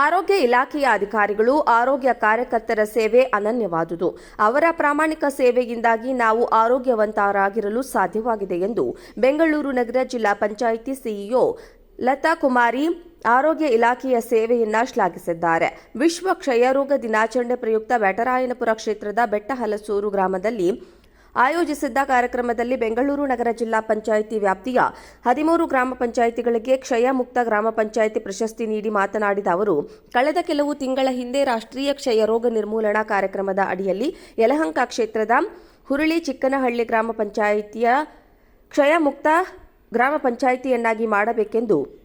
ಆರೋಗ್ಯ ಇಲಾಖೆಯ ಅಧಿಕಾರಿಗಳು, ಆರೋಗ್ಯ ಕಾರ್ಯಕರ್ತರ ಸೇವೆ ಅನನ್ಯವಾದುದು. ಅವರ ಪ್ರಾಮಾಣಿಕ ಸೇವೆಯಿಂದಾಗಿ ನಾವು ಆರೋಗ್ಯವಂತರಾಗಿರಲು ಸಾಧ್ಯವಾಗಿದೆ ಎಂದು ಬೆಂಗಳೂರು ನಗರ ಜಿಲ್ಲಾ ಪಂಚಾಯಿತಿ ಸಿಇಒ ಲತಾ ಕುಮಾರಿ ಆರೋಗ್ಯ ಇಲಾಖೆಯ ಸೇವೆಯನ್ನ ಶ್ಲಾಘಿಸಿದ್ದಾರೆ. ವಿಶ್ವ ಕ್ಷಯರೋಗ ದಿನಾಚರಣೆ ಪ್ರಯುಕ್ತ ವೆಟರಾಯನಪುರ ಕ್ಷೇತ್ರದ ಬೆಟ್ಟಹಲಸೂರು ಗ್ರಾಮದಲ್ಲಿ ಆಯೋಜಿಸಿದ್ದ ಕಾರ್ಯಕ್ರಮದಲ್ಲಿ ಬೆಂಗಳೂರು ನಗರ ಜಿಲ್ಲಾ ಪಂಚಾಯಿತಿ ವ್ಯಾಪ್ತಿಯ ಹದಿಮೂರು ಗ್ರಾಮ ಪಂಚಾಯಿತಿಗಳಿಗೆ ಕ್ಷಯ ಮುಕ್ತ ಗ್ರಾಮ ಪಂಚಾಯಿತಿ ಪ್ರಶಸ್ತಿ ನೀಡಿ ಮಾತನಾಡಿದ ಅವರು, ಕಳೆದ ಕೆಲವು ತಿಂಗಳ ಹಿಂದೆ ರಾಷ್ಟ್ರೀಯ ಕ್ಷಯ ರೋಗ ನಿರ್ಮೂಲನಾ ಕಾರ್ಯಕ್ರಮದ ಅಡಿಯಲ್ಲಿ ಯಲಹಂಕ ಕ್ಷೇತ್ರದ ಹುರುಳಿ ಚಿಕ್ಕನಹಳ್ಳಿ ಗ್ರಾಮ ಪಂಚಾಯಿತಿಯ ಕ್ಷಯ ಮುಕ್ತ ಗ್ರಾಮ ಪಂಚಾಯಿತಿಯನ್ನಾಗಿ ಮಾಡಬೇಕೆಂದು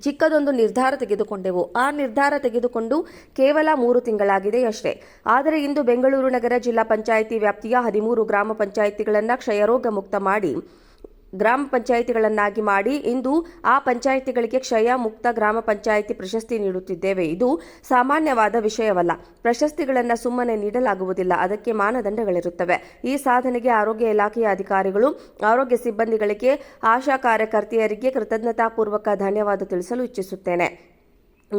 ಚಿಕ್ಕದೊಂದು ನಿರ್ಧಾರ ತೆಗೆದುಕೊಂಡೆವು. ಆ ನಿರ್ಧಾರ ತೆಗೆದುಕೊಂಡು ಕೇವಲ ಮೂರು ತಿಂಗಳಾಗಿದೆ ಅಷ್ಟೇ. ಆದರೆ ಇಂದು ಬೆಂಗಳೂರು ನಗರ ಜಿಲ್ಲಾ ಪಂಚಾಯಿತಿ ವ್ಯಾಪ್ತಿಯ ಹದಿಮೂರು ಗ್ರಾಮ ಪಂಚಾಯಿತಿಗಳನ್ನು ಕ್ಷಯರೋಗ ಮುಕ್ತ ಮಾಡಿ ಗ್ರಾಮ ಪಂಚಾಯಿತಿಗಳನ್ನಾಗಿ ಮಾಡಿ ಇಂದು ಆ ಪಂಚಾಯಿತಿಗಳಿಗೆ ಕ್ಷಯ ಮುಕ್ತ ಗ್ರಾಮ ಪಂಚಾಯಿತಿ ಪ್ರಶಸ್ತಿ ನೀಡುತ್ತಿದ್ದೇವೆ. ಇದು ಸಾಮಾನ್ಯವಾದ ವಿಷಯವಲ್ಲ. ಪ್ರಶಸ್ತಿಗಳನ್ನು ಸುಮ್ಮನೆ ನೀಡಲಾಗುವುದಿಲ್ಲ. ಅದಕ್ಕೆ ಮಾನದಂಡಗಳಿರುತ್ತವೆ. ಈ ಸಾಧನೆಗೆ ಆರೋಗ್ಯ ಇಲಾಖೆಯ ಅಧಿಕಾರಿಗಳು, ಆರೋಗ್ಯ ಸಿಬ್ಬಂದಿಗಳಿಗೆ, ಆಶಾ ಕಾರ್ಯಕರ್ತೆಯರಿಗೆ ಕೃತಜ್ಞತಾಪೂರ್ವಕ ಧನ್ಯವಾದ ತಿಳಿಸಲು ಇಚ್ಛಿಸುತ್ತೇನೆ.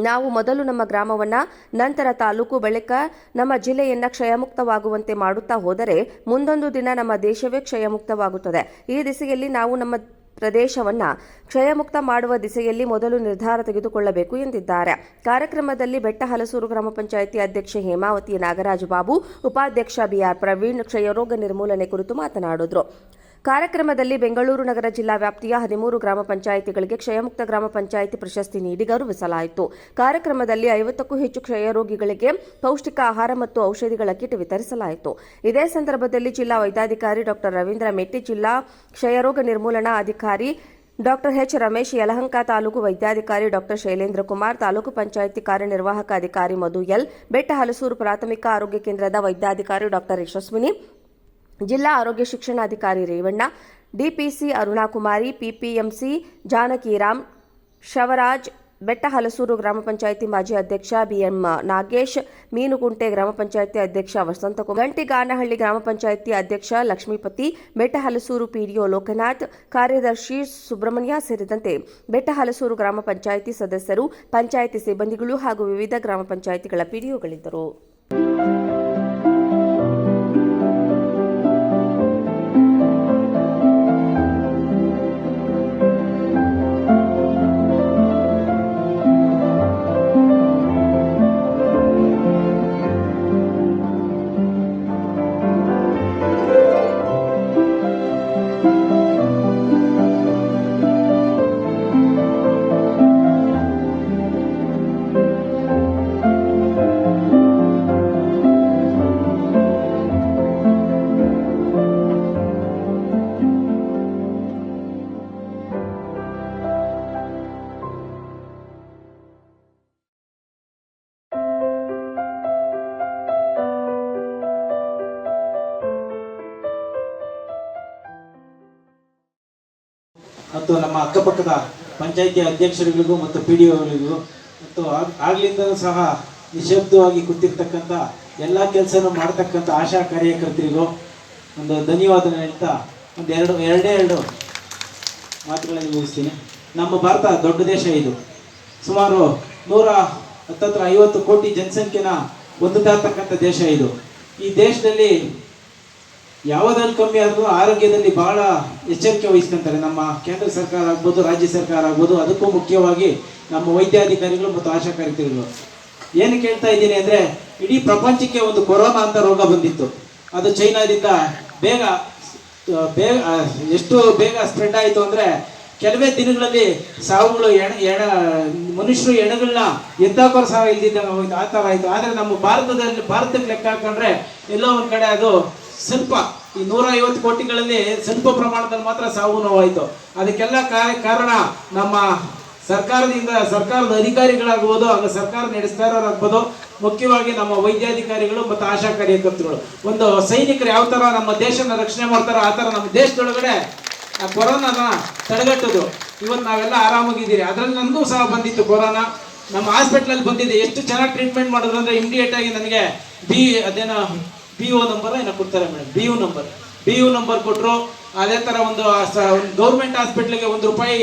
ನಾವು ಮೊದಲು ನಮ್ಮ ಗ್ರಾಮವನ್ನ, ನಂತರ ತಾಲೂಕು ಬಳಿಕ ನಮ್ಮ ಜಿಲ್ಲೆಯನ್ನು ಕ್ಷಯಮುಕ್ತವಾಗುವಂತೆ ಮಾಡುತ್ತಾ ಹೋದರೆ ಮುಂದೊಂದು ದಿನ ನಮ್ಮ ದೇಶವೇ ಕ್ಷಯಮುಕ್ತವಾಗುತ್ತದೆ. ಈ ದಿಸೆಯಲ್ಲಿ ನಾವು ನಮ್ಮ ಪ್ರದೇಶವನ್ನ ಕ್ಷಯಮುಕ್ತ ಮಾಡುವ ದಿಸೆಯಲ್ಲಿ ಮೊದಲು ನಿರ್ಧಾರ ತೆಗೆದುಕೊಳ್ಳಬೇಕು ಎಂದಿದ್ದಾರೆ. ಕಾರ್ಯಕ್ರಮದಲ್ಲಿ ಬೆಟ್ಟ ಹಲಸೂರು ಗ್ರಾಮ ಪಂಚಾಯಿತಿ ಅಧ್ಯಕ್ಷೆ ಹೇಮಾವತಿ ನಾಗರಾಜ ಬಾಬು, ಉಪಾಧ್ಯಕ್ಷ ಬಿಆರ್ ಪ್ರವೀಣ್, ಕ್ಷಯರೋಗ ನಿರ್ಮೂಲನೆ ಕುರಿತು ಮಾತನಾಡಿದ್ರು. ಕಾರ್ಯಕ್ರಮದಲ್ಲಿ ಬೆಂಗಳೂರು ನಗರ ಜಿಲ್ಲಾ ವ್ಯಾಪ್ತಿಯ ಹದಿಮೂರು ಗ್ರಾಮ ಪಂಚಾಯಿತಿಗಳಿಗೆ ಕ್ಷಯಮುಕ್ತ ಗ್ರಾಮ ಪಂಚಾಯಿತಿ ಪ್ರಶಸ್ತಿ ನೀಡಿ ಗೌರವಿಸಲಾಯಿತು. ಕಾರ್ಯಕ್ರಮದಲ್ಲಿ ಐವತ್ತಕ್ಕೂ ಹೆಚ್ಚು ಕ್ಷಯ ರೋಗಿಗಳಿಗೆ ಪೌಷ್ಟಿಕ ಆಹಾರ ಮತ್ತು ಔಷಧಿಗಳ ಕಿಟ್ ವಿತರಿಸಲಾಯಿತು. ಇದೇ ಸಂದರ್ಭದಲ್ಲಿ ಜಿಲ್ಲಾ ವೈದ್ಯಾಧಿಕಾರಿ ಡಾಕ್ಟರ್ ರವೀಂದ್ರ ಮೆಟ್ಟಿ, ಜಿಲ್ಲಾ ಕ್ಷಯರೋಗ ನಿರ್ಮೂಲನಾ ಅಧಿಕಾರಿ ಡಾಕ್ಟರ್ ಎಚ್. ರಮೇಶ್, ಯಲಹಂಕ ತಾಲೂಕು ವೈದ್ಯಾಧಿಕಾರಿ ಡಾಕ್ಟರ್ ಶೈಲೇಂದ್ರ ಕುಮಾರ್, ತಾಲೂಕು ಪಂಚಾಯಿತಿ ಕಾರ್ಯನಿರ್ವಾಹಕ ಅಧಿಕಾರಿ ಮಧು ಎಲ್, ಬೆಟ್ಟ ಹಲಸೂರು ಪ್ರಾಥಮಿಕ ಆರೋಗ್ಯ ಕೇಂದ್ರದ ವೈದ್ಯಾಧಿಕಾರಿ ಡಾಕ್ಟರ್ ಯಶಸ್ವಿನಿ ಜಿಲ್ಲಾ ಆರೋಗ್ಯ ಶಿಕ್ಷಣಾಧಿಕಾರಿ ರೇವಣ್ಣ, ಡಿಪಿಸಿ ಅರುಣಾಕುಮಾರಿ, ಪಿಪಿಎಂಸಿ ಜಾನಕಿರಾಮ್, ಶವರಾಜ್, ಬೆಟ್ಟಹಲಸೂರು ಗ್ರಾಮ ಪಂಚಾಯಿತಿ ಮಾಜಿ ಅಧ್ಯಕ್ಷ ಬಿಎಂ ನಾಗೇಶ್, ಮೀನುಗುಂಟೆ ಗ್ರಾಮ ಪಂಚಾಯಿತಿ ಅಧ್ಯಕ್ಷ ವಸಂತಕುಮಾರ್ ಗಂಟಿಗಾನಹಳ್ಳಿ ಗ್ರಾಮ ಪಂಚಾಯಿತಿ ಅಧ್ಯಕ್ಷ ಲಕ್ಷ್ಮೀಪತಿ, ಬೆಟ್ಟಹಲಸೂರು ಪಿಡಿಒ ಲೋಕನಾಥ್, ಕಾರ್ಯದರ್ಶಿ ಸುಬ್ರಹ್ಮಣ್ಯ ಸೇರಿದಂತೆ ಬೆಟ್ಟಹಲಸೂರು ಗ್ರಾಮ ಪಂಚಾಯಿತಿ ಸದಸ್ಯರು, ಪಂಚಾಯಿತಿ ಸಿಬ್ಬಂದಿಗಳು ಹಾಗೂ ವಿವಿಧ ಗ್ರಾಮ ಪಂಚಾಯಿತಿಗಳ ಪಿಡಿಒಗಳಿದ್ದರು. ಅಕ್ಕಪಕ್ಕದ ಪಂಚಾಯಿತಿ ಅಧ್ಯಕ್ಷರುಗಳಿಗೂ ಮತ್ತು ಪಿ ಡಿ ಒಗಳಿಗೂ ಮತ್ತು ಆಗ್- ಆಗ್ಲಿಂದಲೂ ಸಹ ನಿಶಬ್ದವಾಗಿ ಕೂತಿರ್ತಕ್ಕಂಥ ಎಲ್ಲ ಕೆಲಸನೂ ಮಾಡ್ತಕ್ಕಂಥ ಆಶಾ ಕಾರ್ಯಕರ್ತರಿಗೂ ಒಂದು ಧನ್ಯವಾದ ಹೇಳ್ತಾ ಒಂದು ಎರಡು, ಎರಡೇ ಎರಡು ಮಾತುಗಳಲ್ಲಿ ಮುಗಿಸ್ತೀನಿ. ನಮ್ಮ ಭಾರತ ದೊಡ್ಡ ದೇಶ ಇದು. ಸುಮಾರು ನೂರ ಹತ್ತತ್ರ ಐವತ್ತು ಕೋಟಿ ಜನಸಂಖ್ಯೆನ ಹೊಂದುತ್ತಾ ಇರ್ತಕ್ಕಂಥ ದೇಶ ಇದು. ಈ ದೇಶದಲ್ಲಿ ಯಾವುದ್ರಲ್ಲಿ ಕಮ್ಮಿ ಆದರೂ ಆರೋಗ್ಯದಲ್ಲಿ ಬಹಳ ಎಚ್ಚರಿಕೆ ವಹಿಸ್ಕೊಂತಾರೆ. ನಮ್ಮ ಕೇಂದ್ರ ಸರ್ಕಾರ ಆಗ್ಬೋದು, ರಾಜ್ಯ ಸರ್ಕಾರ ಆಗ್ಬೋದು, ಅದಕ್ಕೂ ಮುಖ್ಯವಾಗಿ ನಮ್ಮ ವೈದ್ಯಾಧಿಕಾರಿಗಳು ಮತ್ತು ಆಶಾ ಕಾರ್ಯಕರ್ತರು ಏನು ಕೇಳ್ತಾ ಇದ್ದೀನಿ ಅಂದ್ರೆ, ಇಡೀ ಪ್ರಪಂಚಕ್ಕೆ ಒಂದು ಕೊರೋನಾ ಅಂತ ರೋಗ ಬಂದಿತ್ತು. ಅದು ಚೈನಾದಿಂದ ಬೇಗ ಬೇಗ ಎಷ್ಟು ಬೇಗ ಸ್ಪ್ರೆಡ್ ಆಯಿತು ಅಂದ್ರೆ, ಕೆಲವೇ ದಿನಗಳಲ್ಲಿ ಸಾವುಗಳು ಎಣ ಎಣ, ಮನುಷ್ಯರು ಎಣಗಳನ್ನ ಎದ್ದಾಕೋ ಸಹ ಇಲ್ಲದಿದ್ದ ಹೋಯ್ತು, ಆ ಥರ ಆಯಿತು. ಆದರೆ ನಮ್ಮ ಭಾರತದಲ್ಲಿ, ಭಾರತಕ್ಕೆ ಲೆಕ್ಕ ಹಾಕೊಂಡ್ರೆ ಎಲ್ಲೋ ಒಂದು ಕಡೆ ಅದು ಸ್ವಲ್ಪ ಈ ನೂರ ಐವತ್ತು ಕೋಟಿಗಳಲ್ಲಿ ಸ್ವಲ್ಪ ಪ್ರಮಾಣದಲ್ಲಿ ಮಾತ್ರ ಸಾವು ನೋವಾಯಿತು. ಅದಕ್ಕೆಲ್ಲ ಕಾರಣ ನಮ್ಮ ಸರ್ಕಾರದಿಂದ, ಸರ್ಕಾರದ ಅಧಿಕಾರಿಗಳಾಗ್ಬೋದು ಹಾಗೂ ಸರ್ಕಾರ ನಡೆಸ್ತಾ ಇರೋರಾಗ್ಬೋದು ಮುಖ್ಯವಾಗಿ ನಮ್ಮ ವೈದ್ಯಾಧಿಕಾರಿಗಳು ಮತ್ತು ಆಶಾ ಕಾರ್ಯಕರ್ತರುಗಳು. ಒಂದು ಸೈನಿಕರು ಯಾವ ಥರ ನಮ್ಮ ದೇಶನ ರಕ್ಷಣೆ ಮಾಡ್ತಾರೋ ಆ ಥರ ನಮ್ಮ ದೇಶದೊಳಗಡೆ ಆ ಕೊರೋನಾನ ತಡೆಗಟ್ಟೋದು. ಇವತ್ತು ನಾವೆಲ್ಲ ಆರಾಮಾಗಿದ್ದೀರಿ. ಅದರಲ್ಲಿ ನನಗೂ ಸಹ ಬಂದಿತ್ತು ಕೊರೋನಾ. ನಮ್ಮ ಹಾಸ್ಪಿಟ್ಲಲ್ಲಿ ಬಂದಿದೆ ಎಷ್ಟು ಚೆನ್ನಾಗಿ ಟ್ರೀಟ್ಮೆಂಟ್ ಮಾಡಿದ್ರು ಅಂದರೆ ಇಮಿಡಿಯೇಟ್ ಆಗಿ ನನಗೆ ಬಿ, ಅದೇನೋ ಬಿ ನಂಬರ್ ಏನೋ ಕೊಡ್ತಾರೆ madam? B U number B U number ಕೊಟ್ಟರು ಅದೇ ಥರ ಒಂದು ಗೌರ್ಮೆಂಟ್ ಹಾಸ್ಪಿಟ್ಲಿಗೆ ಒಂದು ರೂಪಾಯಿ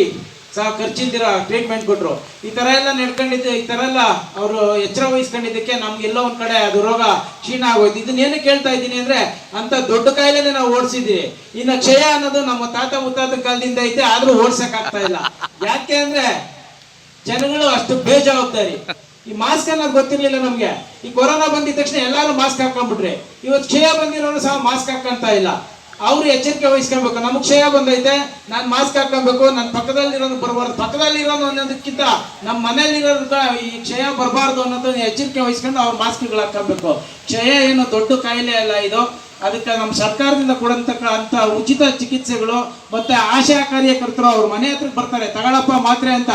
ಸಹ ಖರ್ಚಿಲ್ದಿರ ಟ್ರೀಟ್ಮೆಂಟ್ ಕೊಟ್ರು. ಈ ತರ ಎಲ್ಲ ನಡ್ಕೊಂಡಿದ್ದು, ಈ ತರ ಎಲ್ಲ ಅವರು ಎಚ್ಚರ ವಹಿಸ್ಕೊಂಡಿದ್ದಕ್ಕೆ ನಮ್ಗೆ ಎಲ್ಲೋ ಒಂದ್ ಕಡೆ ಅದು ರೋಗ ಕ್ಷೀಣ ಆಗೋಯ್ತು. ಇದನ್ನೇನು ಕೇಳ್ತಾ ಇದ್ದೀನಿ ಅಂದ್ರೆ ಅಂತ ದೊಡ್ಡ ಕಾಯಿಲೆನೆ ನಾವು ಓಡಿಸಿದ್ವಿ ಇನ್ನು ಕ್ಷಯ ಅನ್ನೋದು ನಮ್ಮ ತಾತ ಮುತ್ತಾತ ಕಾಲದಿಂದ ಐತೆ, ಆದ್ರೂ ಆಗ್ತಾ ಇಲ್ಲ. ಯಾಕೆ ಅಂದ್ರೆ ಜನಗಳು ಅಷ್ಟು ಬೇಜವಾಬ್ದಾರಿ. ಈ ಮಾಸ್ಕ್ ಅನ್ನೋದು ಗೊತ್ತಿರಲಿಲ್ಲ ನಮ್ಗೆ. ಈ ಕೊರೋನಾ ಬಂದಿದ ತಕ್ಷಣ ಎಲ್ಲರೂ ಮಾಸ್ಕ್ ಹಾಕೊಂಡ್ಬಿಟ್ರಿ. ಇವತ್ತು ಕ್ಷಯ ಬಂದಿರೋನು ಸಹ ಮಾಸ್ಕ್ ಹಾಕೊಂತ ಇಲ್ಲ. ಅವ್ರು ಎಚ್ಚರಿಕೆ ವಹಿಸ್ಕೊಳ್ಬೇಕು. ನಮ್ಗೆ ಕ್ಷಯ ಬಂದೈತೆ, ನಾನು ಮಾಸ್ಕ್ ಹಾಕೊಬೇಕು ನನ್ನ ಪಕ್ಕದಲ್ಲಿರೋನು ಬರಬಾರ್ದು. ಪಕ್ಕದಲ್ಲಿರೋನು ಅನ್ನೋದಕ್ಕಿಂತ ನಮ್ಮ ಮನೇಲಿರೋದಕ್ಕ ಈ ಕ್ಷಯ ಬರಬಾರ್ದು ಅನ್ನೋದು ಎಚ್ಚರಿಕೆ ವಹಿಸ್ಕೊಂಡು ಅವ್ರು ಮಾಸ್ಕ್ಗಳು ಹಾಕೊಬೇಕು ಕ್ಷಯ ಏನು ದೊಡ್ಡ ಕಾಯಿಲೆ ಅಲ್ಲ ಇದು. ಅದಕ್ಕೆ ನಮ್ಮ ಸರ್ಕಾರದಿಂದ ಕೊಡಂತಕ್ಕಂಥ ಉಚಿತ ಚಿಕಿತ್ಸೆಗಳು ಮತ್ತೆ ಆಶಾ ಕಾರ್ಯಕರ್ತರು ಅವ್ರ ಮನೆ ಹತ್ರಕ್ಕೆ ಬರ್ತಾರೆ. ತಗೊಳಪ್ಪ ಮಾತ್ರೆ ಅಂತ.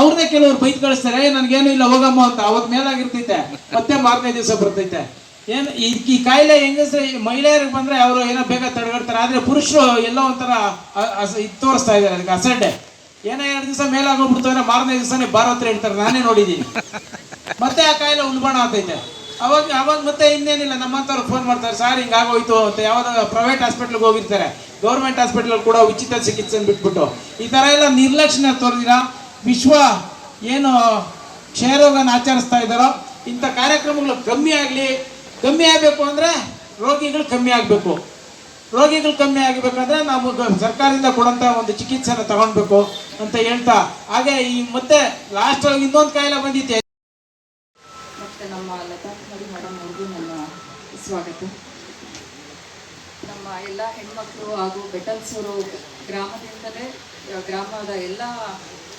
ಅವ್ರನ್ನೇ ಕೆಲವ್ರು ಬೈತ್ ಕಳಿಸ್ತಾರೆ ನನಗೇನು ಇಲ್ಲ, ಹೋಗಮ್ಮ ಅಂತ. ಅವತ್ ಮೇಲಾಗಿರ್ತೈತೆ, ಮತ್ತೆ ಮಾರನೇ ದಿವಸ ಬರ್ತೈತೆ. ಏನು, ಈ ಕಾಯಿಲೆ ಹೆಂಗಸ್ರೆ ಮಹಿಳೆಯರಿಗೆ ಬಂದ್ರೆ ಅವರು ಏನೋ ಬೇಗ ತಡೆಗಡ್ತಾರೆ ಆದ್ರೆ ಪುರುಷರು ಎಲ್ಲೋ ಒಂಥರ ಇದು ತೋರಿಸ್ತಾ ಇದ್ದಾರೆ ಅದಕ್ಕೆ ಅಸಡ್ಡೆ. ಏನೋ ಎರಡು ದಿವಸ ಮೇಲಾಗೋಗ್ಬಿಡ್ತಾರೆ ಮಾರನೇ ದಿವಸನೇ ಬಾರೋತ್ರ ಹೇಳ್ತಾರೆ ನಾನೇ ನೋಡಿದ್ದೀನಿ. ಮತ್ತೆ ಆ ಕಾಯಿಲೆ ಉಲ್ಬಣ ಆಗ್ತೈತೆ. ಅವಾಗ ಅವಾಗ ಮತ್ತೆ ಇನ್ನೇನಿಲ್ಲ, ನಮ್ಮಂತವ್ರು ಫೋನ್ ಮಾಡ್ತಾರೆ, ಸರ್, ಹಿಂಗಾಗೋಯ್ತು ಅಂತ. ಯಾವ್ದೋ ಪ್ರೈವೇಟ್ ಹಾಸ್ಪಿಟ್ಲ್ಗೆ ಹೋಗಿರ್ತಾರೆ. ಗೌರ್ಮೆಂಟ್ ಹಾಸ್ಪಿಟ್ಲಲ್ಲಿ ಕೂಡ ಉಚಿತ ಚಿಕಿತ್ಸೆ ಬಿಟ್ಬಿಟ್ಟು. ಈ ತರ ಎಲ್ಲ ನಿರ್ಲಕ್ಷ್ಯ ತೋರಿದಿರ? ವಿಶ್ವ ಏನು ಕ್ಷಯರೋಗನ ಆಚರಿಸ್ತಾ ಇದ್ದಾರೋ, ಇಂಥ ಕಾರ್ಯಕ್ರಮಗಳು ಕಮ್ಮಿ ಆಗಲಿ, ಕಮ್ಮಿ ಆಗಬೇಕು ಅಂದರೆ ರೋಗಿಗಳು ಕಮ್ಮಿ ಆಗಬೇಕು. ರೋಗಿಗಳು ಕಮ್ಮಿ ಆಗಬೇಕಂದ್ರೆ ನಾವು ಸರ್ಕಾರದಿಂದ ಕೊಡೋಂಥ ಒಂದು ಚಿಕಿತ್ಸೆನ ತಗೊಳ್ಬೇಕು ಅಂತ ಹೇಳ್ತಾ. ಹಾಗೆ ಈ ಮತ್ತೆ ಲಾಸ್ಟ್ ಇನ್ನೊಂದು ಕಾಯಿಲೆ ಬಂದಿತ್ತು ಮತ್ತೆ ನಮ್ಮ ಲತಾ ಮೇಡಮ್ ಅವ್ರಿಗೂ ನನ್ನ ಸ್ವಾಗತ. ನಮ್ಮ ಎಲ್ಲ ಹೆಣ್ಮಕ್ಳು ಹಾಗೂ ಬೆಟಲ್ಸೂರು ಗ್ರಾಮದಿಂದಲೇ, ಗ್ರಾಮದ ಎಲ್ಲ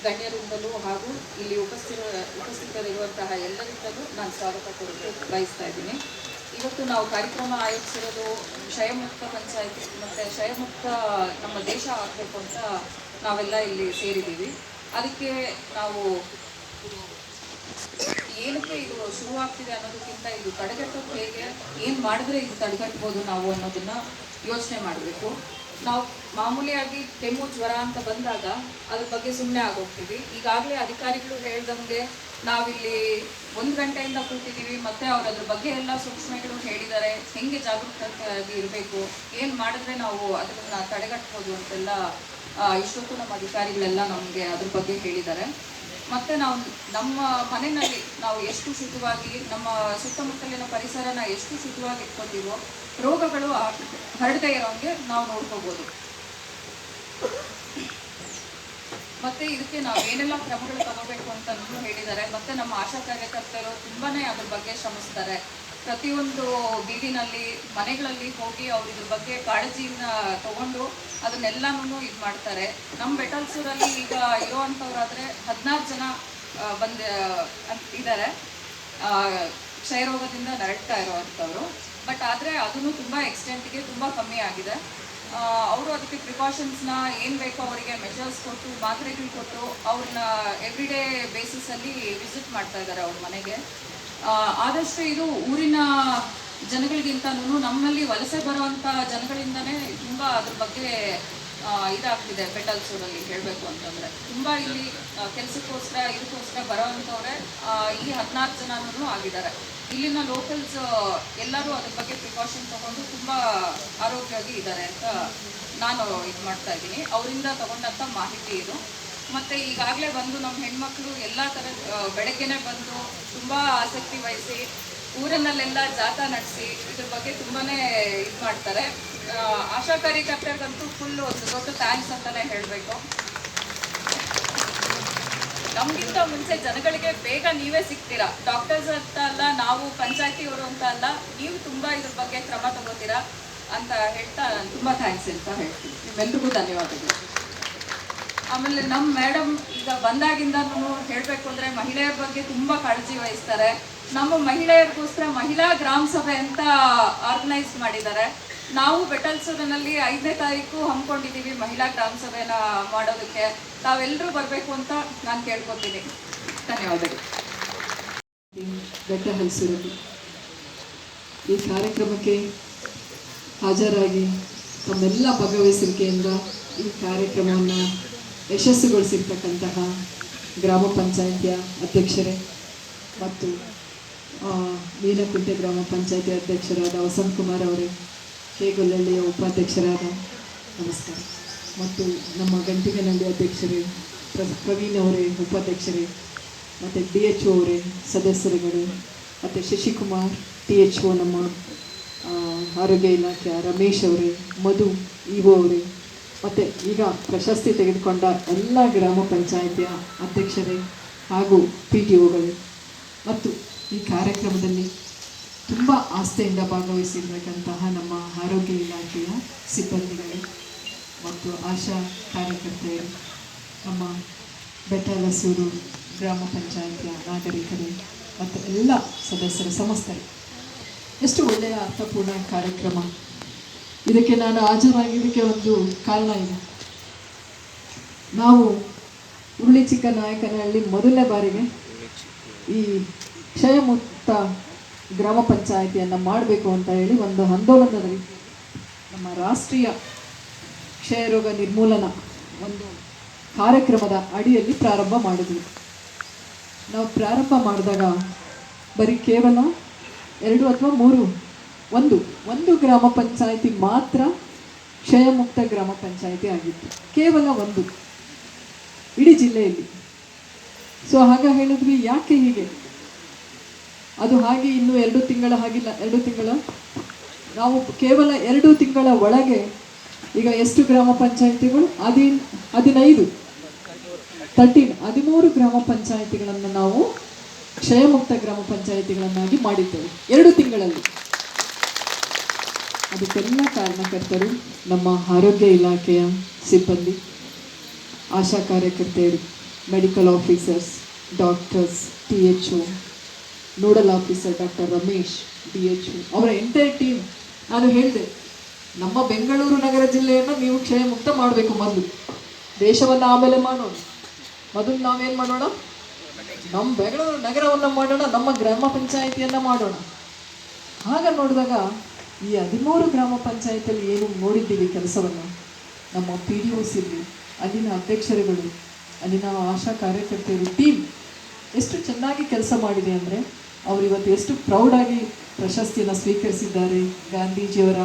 ಗಣ್ಯರಿಂದಲೂ ಹಾಗೂ ಇಲ್ಲಿ ಉಪಸ್ಥಿತ ಉಪಸ್ಥಿತರಿರುವಂತಹ ಎಲ್ಲರಿಂದಲೂ ನಾನು ಸ್ವಾಗತ ಕೊಡಲು ಬಯಸ್ತಾ ಇದ್ದೀನಿ. ಇವತ್ತು ನಾವು ಕಾರ್ಯಕ್ರಮ ಆಯೋಜಿಸಿರೋದು ಕ್ಷಯಮುಕ್ತ ಪಂಚಾಯತಿ ಮತ್ತು ಕ್ಷಯಮುಕ್ತ ನಮ್ಮ ದೇಶ ಆಗಬೇಕು ಅಂತ ನಾವೆಲ್ಲ ಇಲ್ಲಿ ಸೇರಿದ್ದೀವಿ. ಅದಕ್ಕೆ ನಾವು ಏನಕ್ಕೆ ಇದು ಶುರುವಾಗ್ತಿದೆ ಅನ್ನೋದಕ್ಕಿಂತ ಇದು ತಡೆಗಟ್ಟೋದು ಹೇಗೆ, ಏನು ಮಾಡಿದ್ರೆ ಇದು ತಡೆಗಟ್ಬೋದು ನಾವು ಅನ್ನೋದನ್ನ ಯೋಚನೆ ಮಾಡಬೇಕು. ನಾವು ಮಾಮೂಲಿಯಾಗಿ ಕೆಮ್ಮು, ಜ್ವರ ಅಂತ ಬಂದಾಗ ಅದ್ರ ಬಗ್ಗೆ ಸುಮ್ಮನೆ ಆಗೋಗ್ತೀವಿ. ಈಗಾಗಲೇ ಅಧಿಕಾರಿಗಳು ಹೇಳ್ದಂಗೆ ನಾವಿಲ್ಲಿ ಒಂದು ಗಂಟೆಯಿಂದ ಕೂತಿದ್ದೀವಿ, ಮತ್ತೆ ಅವ್ರು ಅದ್ರ ಬಗ್ಗೆ ಎಲ್ಲ ಸೂಕ್ಷ್ಮಗಳು ಹೇಳಿದ್ದಾರೆ. ಹೆಂಗೆ ಜಾಗೃತಿ ಇರಬೇಕು? ಏನು ಮಾಡಿದ್ರೆ ನಾವು ಅದನ್ನು ತಡೆಗಟ್ಬೋದು ಅಂತೆಲ್ಲ ಇಷ್ಟೊತ್ತು ನಮ್ಮ ಅಧಿಕಾರಿಗಳೆಲ್ಲ ನಮಗೆ ಅದ್ರ ಬಗ್ಗೆ ಹೇಳಿದ್ದಾರೆ. ಮತ್ತೆ ನಾವು ನಮ್ಮ ಮನೆಯಲ್ಲಿ ನಾವು ಎಷ್ಟು ಶುದ್ಧವಾಗಿ, ನಮ್ಮ ಸುತ್ತಮುತ್ತಲಿನ ಪರಿಸರನ ಎಷ್ಟು ಶುದ್ಧವಾಗಿ ಇಟ್ಕೊತೀವೋ ರೋಗಗಳು ಹರಡದೇ ಇರೋಂಗೆ ನಾವು ನೋಡ್ಕೋಬೋದು. ಮತ್ತೆ ಇದಕ್ಕೆ ನಾವು ಏನೆಲ್ಲ ಕ್ರಮಗಳು ತಗೋಬೇಕು ಅಂತ ಹೇಳಿದ್ದಾರೆ. ಮತ್ತೆ ನಮ್ಮ ಆಶಾ ಕಾರ್ಯಕರ್ತರು ತುಂಬಾನೇ ಅದ್ರ ಬಗ್ಗೆ ಶ್ರಮಿಸ್ತಾರೆ ಪ್ರತಿಯೊಂದು ಬೀದಿನಲ್ಲಿ, ಮನೆಗಳಲ್ಲಿ ಹೋಗಿ ಅವ್ರು ಇದ್ರ ಬಗ್ಗೆ ಕಾಳಜಿನ ತಗೊಂಡು ಅದನ್ನೆಲ್ಲನೂ ಇದು ಮಾಡ್ತಾರೆ. ನಮ್ಮ ಬೆಟಲ್ಸೂರಲ್ಲಿ ಈಗ ಇರೋವಂಥವ್ರಾದರೆ ಹದಿನಾರು ಜನ ಬಂದ ಇದ್ದಾರೆ. ಕ್ಷಯರೋಗದಿಂದ ನರಳ್ತಾ ಇರೋವಂಥವ್ರು ಬಟ್ ಆದರೆ ಅದನ್ನು ತುಂಬ ಎಕ್ಸ್ಟೆಂಟ್ಗೆ ತುಂಬ ಕಮ್ಮಿ ಆಗಿದೆ. ಅವರು ಅದಕ್ಕೆ ಪ್ರಿಕಾಷನ್ಸ್ನ ಏನು ಬೇಕೋ ಅವರಿಗೆ ಮೆಷರ್ಸ್ ಕೊಟ್ಟು, ಮಾತ್ರೆಗಳು ಕೊಟ್ಟು ಅವ್ರನ್ನ ಎವ್ರಿಡೇ ಬೇಸಿಸಲ್ಲಿ ವಿಸಿಟ್ ಮಾಡ್ತಾ ಇದ್ದಾರೆ ಅವ್ರ ಮನೆಗೆ. ಆದಷ್ಟು ಇದು ಊರಿನ ಜನಗಳಿಗಿಂತನೂ ನಮ್ಮಲ್ಲಿ ವಲಸೆ ಬರುವಂಥ ಜನಗಳಿಂದನೇ ತುಂಬ ಅದ್ರ ಬಗ್ಗೆ ಇದಾಗ್ತಿದೆ ಪೆಟಲ್ಸೂರಲ್ಲಿ ಹೇಳಬೇಕು ಅಂತಂದರೆ. ತುಂಬ ಇಲ್ಲಿ ಕೆಲಸಕ್ಕೋಸ್ಕರ ಇದಕ್ಕೋಸ್ಕರ ಬರೋವಂಥವ್ರೆ ಈ ಹದಿನಾರು ಜನನೂ ಆಗಿದ್ದಾರೆ. ಇಲ್ಲಿನ ಲೋಕಲ್ಸ್ ಎಲ್ಲರೂ ಅದ್ರ ಬಗ್ಗೆ ಪ್ರಿಕಾಷನ್ ತಗೊಂಡು ತುಂಬ ಆರೋಗ್ಯವಾಗಿ ಇದ್ದಾರೆ ಅಂತ ನಾನು ಇದು ಮಾಡ್ತಾ ಇದ್ದೀನಿ. ಅವರಿಂದ ತಗೊಂಡಂಥ ಮಾಹಿತಿ ಇದು. ಮತ್ತು ಈಗಾಗಲೇ ಬಂದು ನಮ್ಮ ಹೆಣ್ಮಕ್ಳು ಎಲ್ಲ ಥರ ಬೆಳಗ್ಗೆನೆ ಬಂದು ತುಂಬ ಆಸಕ್ತಿ ವಹಿಸಿ ಊರಿನಲ್ಲೆಲ್ಲ ಜಾಥಾ ನಡೆಸಿ, ಇದ್ರ ಬಗ್ಗೆ ತುಂಬಾನೇ ಇದು ಮಾಡ್ತಾರೆ. ಆಶಾ ಕಾರ್ಯಕರ್ತರಿಗಂತೂ ಫುಲ್ ಒಂದು ದೊಡ್ಡ ಥ್ಯಾಂಕ್ಸ್ ಅಂತಲೇ ಹೇಳಬೇಕು. ನಮ್ಗಿಂತ ಮುಂಚೆ ಜನಗಳಿಗೆ ಬೇಗ ನೀವೇ ಸಿಗ್ತೀರಾ? ಡಾಕ್ಟರ್ಸ್ ಅಂತ ಅಲ್ಲ, ನಾವು ಪಂಚಾಯತಿಯವರು ಅಂತ ಅಲ್ಲ, ನೀವು ತುಂಬಾ ಇದ್ರ ಬಗ್ಗೆ ಕ್ರಮ ತಗೋತೀರಾ ಅಂತ ಹೇಳ್ತಾ ನಾನು ತುಂಬಾ ಥ್ಯಾಂಕ್ಸ್ ಅಂತ ಹೇಳ್ತೀನಿ. ನಿಮ್ಮೆಲ್ರಿಗೂ ಧನ್ಯವಾದಗಳು. ಆಮೇಲೆ ನಮ್ಮ ಮೇಡಮ್ ಈಗ ಬಂದಾಗಿಂದ ಹೇಳಬೇಕು ಅಂದರೆ ಮಹಿಳೆಯರ ಬಗ್ಗೆ ತುಂಬ ಕಾಳಜಿ ವಹಿಸ್ತಾರೆ. ನಮ್ಮ ಮಹಿಳೆಯರಿಗೋಸ್ಕರ ಮಹಿಳಾ ಗ್ರಾಮ ಸಭೆ ಅಂತ ಆರ್ಗನೈಸ್ ಮಾಡಿದ್ದಾರೆ. ನಾವು ಬೆಟಲ್ಸೂರಿನಲ್ಲಿ ಐದನೇ ತಾರೀಕು ಹಮ್ಮಿಕೊಂಡಿದ್ದೀವಿ ಮಹಿಳಾ ಗ್ರಾಮ ಸಭೆನ ಮಾಡೋದಕ್ಕೆ. ತಾವೆಲ್ಲರೂ ಬರಬೇಕು ಅಂತ ನಾನು ಕೇಳ್ಕೊತೀನಿ. ಧನ್ಯವಾದಗಳು. ಬೆಟ್ಟ ಹಲಸಿರಲಿ ಈ ಕಾರ್ಯಕ್ರಮಕ್ಕೆ ಹಾಜರಾಗಿ ತಮ್ಮೆಲ್ಲ ಭಾಗವಹಿಸುವಿಕೆಯಿಂದ ಈ ಕಾರ್ಯಕ್ರಮವನ್ನು ಯಶಸ್ಸುಗೊಳಿಸಿರ್ತಕ್ಕಂತಹ ಗ್ರಾಮ ಪಂಚಾಯಿತಿಯ ಅಧ್ಯಕ್ಷರೇ ಮತ್ತು ಆ, ಮೀನಕುಂಟೆ ಗ್ರಾಮ ಪಂಚಾಯಿತಿ ಅಧ್ಯಕ್ಷರಾದ ವಸಂತ್ ಕುಮಾರ್ ಅವರೇ. ಹೇಗೊಲ್ಲಳ್ಳಿಯ ಉಪಾಧ್ಯಕ್ಷರಾದ ನಮಸ್ಕಾರ. ಮತ್ತು ನಮ್ಮ ಗಂಟಿಗನಹಳ್ಳಿ ಅಧ್ಯಕ್ಷರೇ ಪ್ರ- ಪ್ರವೀಣ್ ಅವರೇ, ಉಪಾಧ್ಯಕ್ಷರೇ, ಮತ್ತು ಡಿ ಎಚ್ ಒ ಅವರೇ, ಸದಸ್ಯರುಗಳು, ಮತ್ತು ಶಶಿಕುಮಾರ್ ಟಿ ಎಚ್ ಒ ನಮ್ಮ ಆರೋಗ್ಯ ಇಲಾಖೆಯ ರಮೇಶ್ ಅವರೇ, ಮಧು ಇ ಒ ಅವರೇ, ಮತ್ತು ಈಗ ಪ್ರಶಸ್ತಿ ತೆಗೆದುಕೊಂಡ ಎಲ್ಲ ಗ್ರಾಮ ಪಂಚಾಯಿತಿಯ ಅಧ್ಯಕ್ಷರೇ ಹಾಗೂ ಪಿ ಟಿ ಒಗಳೇ ಮತ್ತು ಈ ಕಾರ್ಯಕ್ರಮದಲ್ಲಿ ತುಂಬ ಆಸ್ಥೆಯಿಂದ ಭಾಗವಹಿಸಿರ್ತಕ್ಕಂತಹ ನಮ್ಮ ಆರೋಗ್ಯ ಇಲಾಖೆಯ ಸಿಬ್ಬಂದಿಗಳು ಮತ್ತು ಆಶಾ ಕಾರ್ಯಕರ್ತೆಯರು, ನಮ್ಮ ಬೆಟ್ಟಲಸೂರು ಗ್ರಾಮ ಪಂಚಾಯಿತಿಯ ನಾಗರಿಕರು ಮತ್ತು ಎಲ್ಲ ಸದಸ್ಯರ ಸಮಸ್ತರು. ಎಷ್ಟು ಒಳ್ಳೆಯ ಅರ್ಥಪೂರ್ಣ ಕಾರ್ಯಕ್ರಮ. ಇದಕ್ಕೆ ನಾನು ಹಾಜರಾಗಿದ್ದಕ್ಕೆ ಒಂದು ಕಾರಣ ಇದೆ ನಾವು ಉರುಳಿ ಚಿಕ್ಕ ನಾಯಕನಹಳ್ಳಿ ಮೊದಲನೇ ಬಾರಿಗೆ ಈ ಕ್ಷಯಮುಕ್ತ ಗ್ರಾಮ ಪಂಚಾಯಿತಿಯನ್ನು ಮಾಡಬೇಕು ಅಂತ ಹೇಳಿ ಒಂದು ಆಂದೋಲನದಲ್ಲಿ ನಮ್ಮ ರಾಷ್ಟ್ರೀಯ ಕ್ಷಯರೋಗ ನಿರ್ಮೂಲನ ಒಂದು ಕಾರ್ಯಕ್ರಮದ ಅಡಿಯಲ್ಲಿ ಪ್ರಾರಂಭ ಮಾಡಿದ್ವಿ. ನಾವು ಪ್ರಾರಂಭ ಮಾಡಿದಾಗ ಬರೀ ಕೇವಲ ಎರಡು ಅಥವಾ ಮೂರು, ಒಂದು ಒಂದು ಗ್ರಾಮ ಪಂಚಾಯಿತಿ ಮಾತ್ರ ಕ್ಷಯಮುಕ್ತ ಗ್ರಾಮ ಪಂಚಾಯಿತಿ ಆಗಿತ್ತು. ಕೇವಲ ಒಂದು, ಇಡೀ ಜಿಲ್ಲೆಯಲ್ಲಿ. ಸೊ ಹಾಗ ಹೇಳಿದ್ವಿ, ಯಾಕೆ ಹೀಗೆ? ಅದು ಹಾಗೆ ಇನ್ನು ಎರಡು ತಿಂಗಳ ಹಾಗಿಲ್ಲ, ಎರಡು ತಿಂಗಳ. ನಾವು ಕೇವಲ ಎರಡು ತಿಂಗಳ ಒಳಗೆ ಈಗ ಎಷ್ಟು ಗ್ರಾಮ ಪಂಚಾಯಿತಿಗಳು? ಹದಿನ್, ಹದಿನೈದು. ತರ್ಟೀನ್ ಹದಿಮೂರು ಗ್ರಾಮ ಪಂಚಾಯಿತಿಗಳನ್ನು ನಾವು ಕ್ಷಯಮುಕ್ತ ಗ್ರಾಮ ಪಂಚಾಯಿತಿಗಳನ್ನಾಗಿ ಮಾಡಿದ್ದೇವೆ. ಎರಡು ತಿಂಗಳಲ್ಲಿ. ಅದಕ್ಕೆಲ್ಲ ಕಾರಣಕರ್ತರು ನಮ್ಮ ಆರೋಗ್ಯ ಇಲಾಖೆಯ ಸಿಬ್ಬಂದಿ, ಆಶಾ ಕಾರ್ಯಕರ್ತೆಯರು medical officers doctors T H O nodal officer doctor Ramesh, D H ಅವರ ಎಂಟೈರ್ ಟೀಮ್ ನಾನು ಹೇಳಿದೆ, ನಮ್ಮ ಬೆಂಗಳೂರು ನಗರ ಜಿಲ್ಲೆಯನ್ನು ನೀವು ಕ್ಷಯ ಮುಕ್ತ ಮಾಡಬೇಕು ಮೊದಲು. ದೇಶವನ್ನು ಆಮೇಲೆ ಮಾಡೋಣ. ಮೊದಲು ನಾವೇನು ಮಾಡೋಣ? ನಮ್ಮ ಬೆಂಗಳೂರು ನಗರವನ್ನು ಮಾಡೋಣ, ನಮ್ಮ ಗ್ರಾಮ ಪಂಚಾಯಿತಿಯನ್ನು ಮಾಡೋಣ. ಆಗ ನೋಡಿದಾಗ ಈ ಹದಿಮೂರು ಗ್ರಾಮ ಪಂಚಾಯತಿಯಲ್ಲಿ ಏನು ನೋಡಿದ್ದೀವಿ ಕೆಲಸವನ್ನು? ನಮ್ಮ ಪಿ ಡಿ ಒಸ್ ಇರಲಿ ಅಲ್ಲಿನ ಅಧ್ಯಕ್ಷರುಗಳು, ಅಲ್ಲಿನ ಆಶಾ ಕಾರ್ಯಕರ್ತೆಯರು ಟೀಮ್ ಎಷ್ಟು ಚೆನ್ನಾಗಿ ಕೆಲಸ ಮಾಡಿದೆ ಅಂದರೆ ಅವರು ಇವತ್ತು ಎಷ್ಟು ಪ್ರೌಡಾಗಿ ಪ್ರಶಸ್ತಿಯನ್ನು ಸ್ವೀಕರಿಸಿದ್ದಾರೆ ಗಾಂಧೀಜಿಯವರ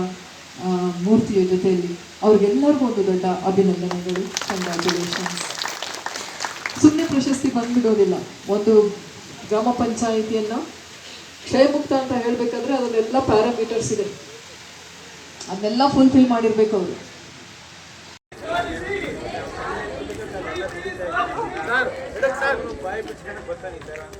ಮೂರ್ತಿಯ ಜೊತೆಯಲ್ಲಿ. ಅವ್ರಿಗೆಲ್ಲರಿಗೂ ಒಂದು ದೊಡ್ಡ ಅಭಿನಂದನೆಗಳು. ಕಂಗ್ರ್ಯಾಚುಲೇಷನ್ಸ್ ಸುಮ್ಮನೆ ಪ್ರಶಸ್ತಿ ಬಂದ್ಬಿಡೋದಿಲ್ಲ. ಒಂದು ಗ್ರಾಮ ಪಂಚಾಯಿತಿಯನ್ನು ಕ್ಷಯಮುಕ್ತ ಅಂತ ಹೇಳಬೇಕಂದ್ರೆ ಅದನ್ನೆಲ್ಲ ಪ್ಯಾರಾಮೀಟರ್ಸ್ ಇದೆ. ಅದನ್ನೆಲ್ಲ ಫುಲ್ಫಿಲ್ ಮಾಡಿರ್ಬೇಕು ಅವರು. ಹೌದು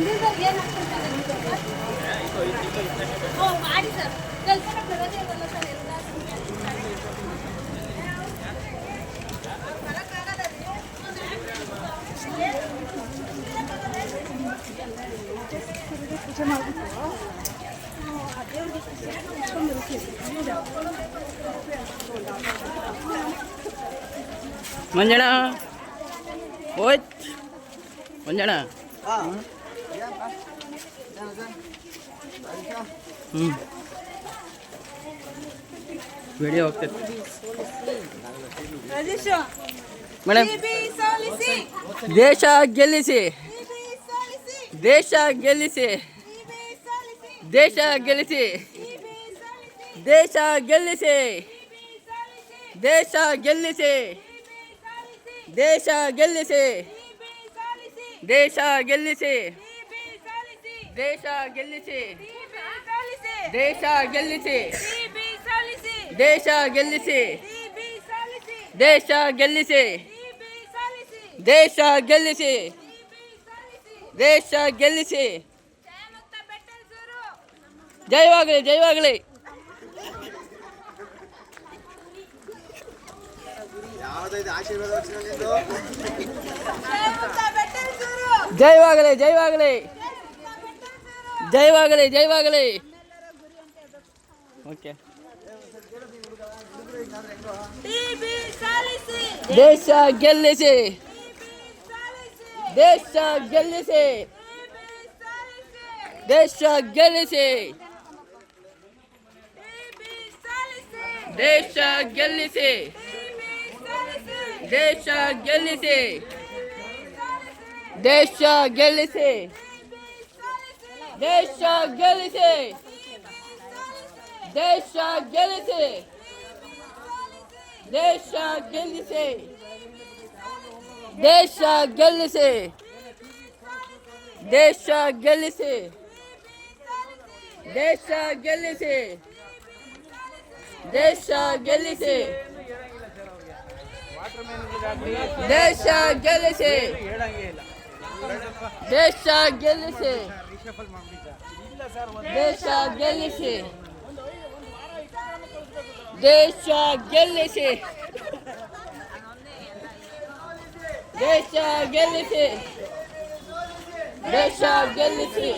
ಇವತ್ತು ಬಂದಿದ್ದು ಏನು ಆಗ್ತದೆ ಓ ಮಾಡಿ ಸರ್ ಕೆಲಸ ಬರೋದೇ ಇರಲ್ಲ ಸರ್ ಎಲ್ಲ ಮಂಜಣ್ಣ ಓಯ್ತ್ ಮಂಜಣ್ಣ. ಹ್ಞೂ ವಿಡಿಯೋ ಹೋಗ್ತೈತೆ ಮೇಡಮ್ ದೇಶ ಗೆಲ್ಲಿಸಿ ದೇಶ ಗೆಲ್ಲಿಸಿ ದೇಶ ಗೆಲ್ಲಿಸಿ ದೇಶ ಗೆಲ್ಲಿಸಿ ದೇಶ ಗೆಲ್ಲಿಸಿ ದೇಶ ಗೆಲ್ಲಿಸಿ ದೇಶ ಗೆಲ್ಲಿಸಿ ದೇಶ ಗೆಲ್ಲಿಸಿ ದೇಶ ಗೆಲ್ಲಿಸಿ. ದೇಶ ಗೆಲ್ಲಿಸಿ. ದೇಶ ಗೆಲ್ಲಿಸಿ. ದೇಶ ಗೆಲ್ಲಿಸಿ. ದೇಶ ಗೆಲ್ಲಿಸಿ. ಜೈವಾಗಲಿ ಜೈವಾಗಲಿ ಜೈವಾಗಲಿ ಜೈವಾಗಲಿ ಜೈವಾಗಲಿ ಜಯವಾಗಲಿ ಓಕೆ. ದೇಶ ಗೆಲ್ಲಿಸಿ. ದೇಶ ಗೆಲ್ಲಿಸಿ. ದೇಶ ಗೆಲ್ಲಿಸಿ. ದೇಶ ಗೆಲ್ಲಿಸಿ. ದೇಶ ಗೆಲ್ಲಿಸಿ. ದೇಶ ಗೆಲ್ಲಿಸಿ. ದೇಶ ಗೆಲ್ಲಿಸಿ. ದೇಶ ಗೆಲ್ಲಿಸಿ ದೇಶ ಗೆಲ್ಲಿಸಿ ದೇಶ ಗೆಲ್ಲಿಸಿ ದೇಶ ಗೆಲ್ಲಿಸಿ ದೇಶ ಗೆಲ್ಲಿಸಿ ದೇಶ ಗೆಲ್ಲಿಸಿ ದೇಶ ಗೆಲ್ಲಿಸಿ ದೇಶ ಗೆಲ್ಲಿಸಿ ದೇಶ ಗೆಲ್ಲಿಸಿ Deixa gelmesi. Deixa gelmesi. Deixa gelmesi.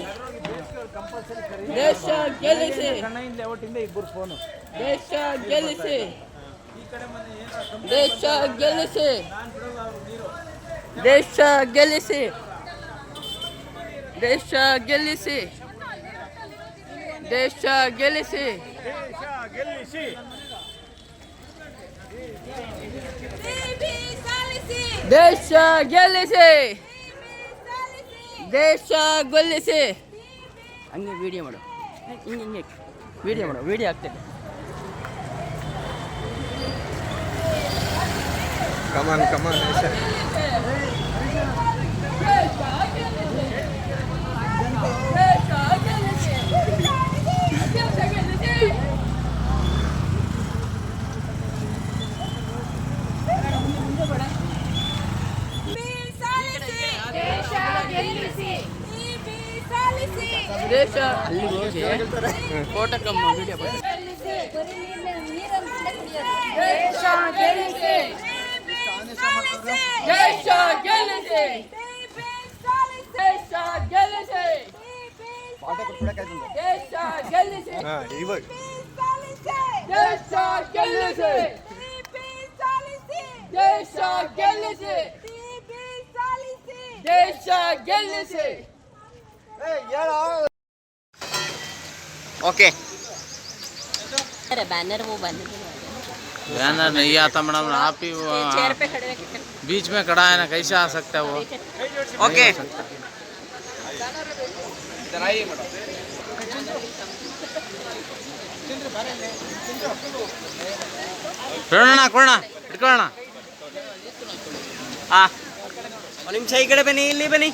ದೇಶ ಗೆಲ್ಲಿಸಿ ಕಣ್ಣಿಂದ ಒಟ್ಟಿಂದ ಇಬ್ಬರು ಫೋನು ದೇಶ ಗೆಲ್ಲಿಸಿ ದೇಶ ಗೆಲ್ಲಿಸಿ ದೇಶ ಗೆಲ್ಲಿಸಿ ದೇಶ ಗೆಲ್ಲಿಸಿ ದೇಶ ಗೆಲ್ಲಿಸಿ ದೇಶ ಗೆಲ್ಲಿಸಿ. ದೇಶ ಗೆಲ್ಲಿಸಿ. ಹಂಗೆ ವಿಡಿಯೋ ಮಾಡು. ಹಿಂಗೆ ಹಿಂಗೆ. ವಿಡಿಯೋ ಮಾಡು. ವಿಡಿಯೋ ಆಗ್ತದೆ come on on, come on, Aisha. ದೇಶ ಅಲ್ಲಿ ಹೋಗಿ ಫೋಟೋಕಮ್ಮ ವಿಡಿಯೋ ಮಾಡು ದೇಶ ಗೆಲ್ಲಿಸಿ ದೇಶ ಗೆಲ್ಲಿಸಿ ದೇಶ ಗೆಲ್ಲಿಸಿ ದೇಶ ಗೆಲ್ಲಿಸಿ ಹಾ ಇವಾಗ ದೇಶ ಗೆಲ್ಲಿಸಿ ದೇಶ ಗೆಲ್ಲಿಸಿ. ದೇಶ ಗೆಲ್ಲಿಸಿ ಓಕೆ बैनर वो बन बैनर नहीं आता मैडम आप ही वो चेयर पे खड़े रखे बीच में खड़ा है ना कैसे आ सकता है वो ಓಕೆ ಕೊಡೋಣ ಕೊಡೋಣ ಇಟ್ಕೊಳ್ಳೋಣ ಹಾ ಒಂದು ನಿಮಿಷ ಈ ಕಡೆ ಬನ್ನಿ ಇಲ್ಲಿ ಬನ್ನಿ